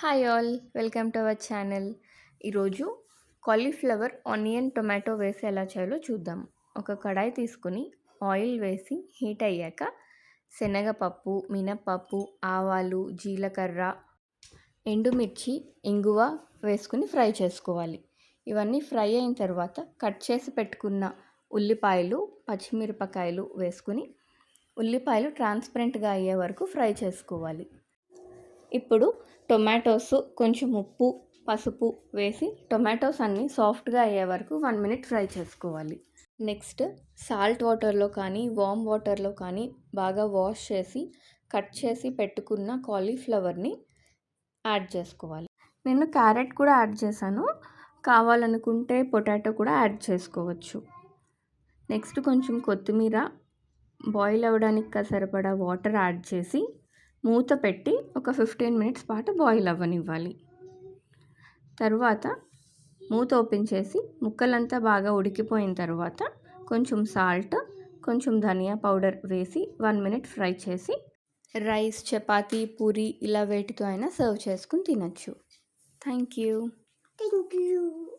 Hi all welcome to our channel ఈరోజు cauliflower onion tomato వేసి ఎలా చేయాలో చూద్దాం. ఒక కడాయి తీసుకుని ఆయిల్ వేసి హీట్ అయ్యాక శనగపప్పు మినప్పప్పు ఆవాలు జీలకర్ర ఎండుమిర్చి ఇంగువ వేసుకుని ఫ్రై చేసుకోవాలి. ఇవన్నీ ఫ్రై అయిన తర్వాత కట్ చేసి పెట్టుకున్న ఉల్లిపాయలు పచ్చిమిరపకాయలు వేసుకుని ఉల్లిపాయలు ట్రాన్స్పరెంట్గా అయ్యే వరకు ఫ్రై చేసుకోవాలి. ఇప్పుడు టొమాటోస్ కొంచెం ఉప్పు పసుపు వేసి టొమాటోస్ అన్నీ సాఫ్ట్గా అయ్యే వరకు వన్ మినిట్ ఫ్రై చేసుకోవాలి. నెక్స్ట్ సాల్ట్ వాటర్లో కానీ వామ్ వాటర్లో కానీ బాగా వాష్ చేసి కట్ చేసి పెట్టుకున్న కాలీఫ్లవర్ని యాడ్ చేసుకోవాలి. నేను క్యారెట్ కూడా యాడ్ చేశాను. కావాలనుకుంటే పొటాటో కూడా యాడ్ చేసుకోవచ్చు. నెక్స్ట్ కొంచెం కొత్తిమీర బాయిల్ అవ్వడానికి సరిపడా వాటర్ యాడ్ చేసి మూత పెట్టి ఒక ఫిఫ్టీన్ మినిట్స్ పాటు బాయిల్ అవ్వనివ్వాలి. తర్వాత మూత ఓపెన్ చేసి ముక్కలంతా బాగా ఉడికిపోయిన తర్వాత కొంచెం సాల్ట్ కొంచెం ధనియా పౌడర్ వేసి వన్ మినిట్ ఫ్రై చేసి రైస్ చపాతి పూరి ఇలా వేటితో అయినా సర్వ్ చేసుకుని తినచ్చు. Thank you. Thank you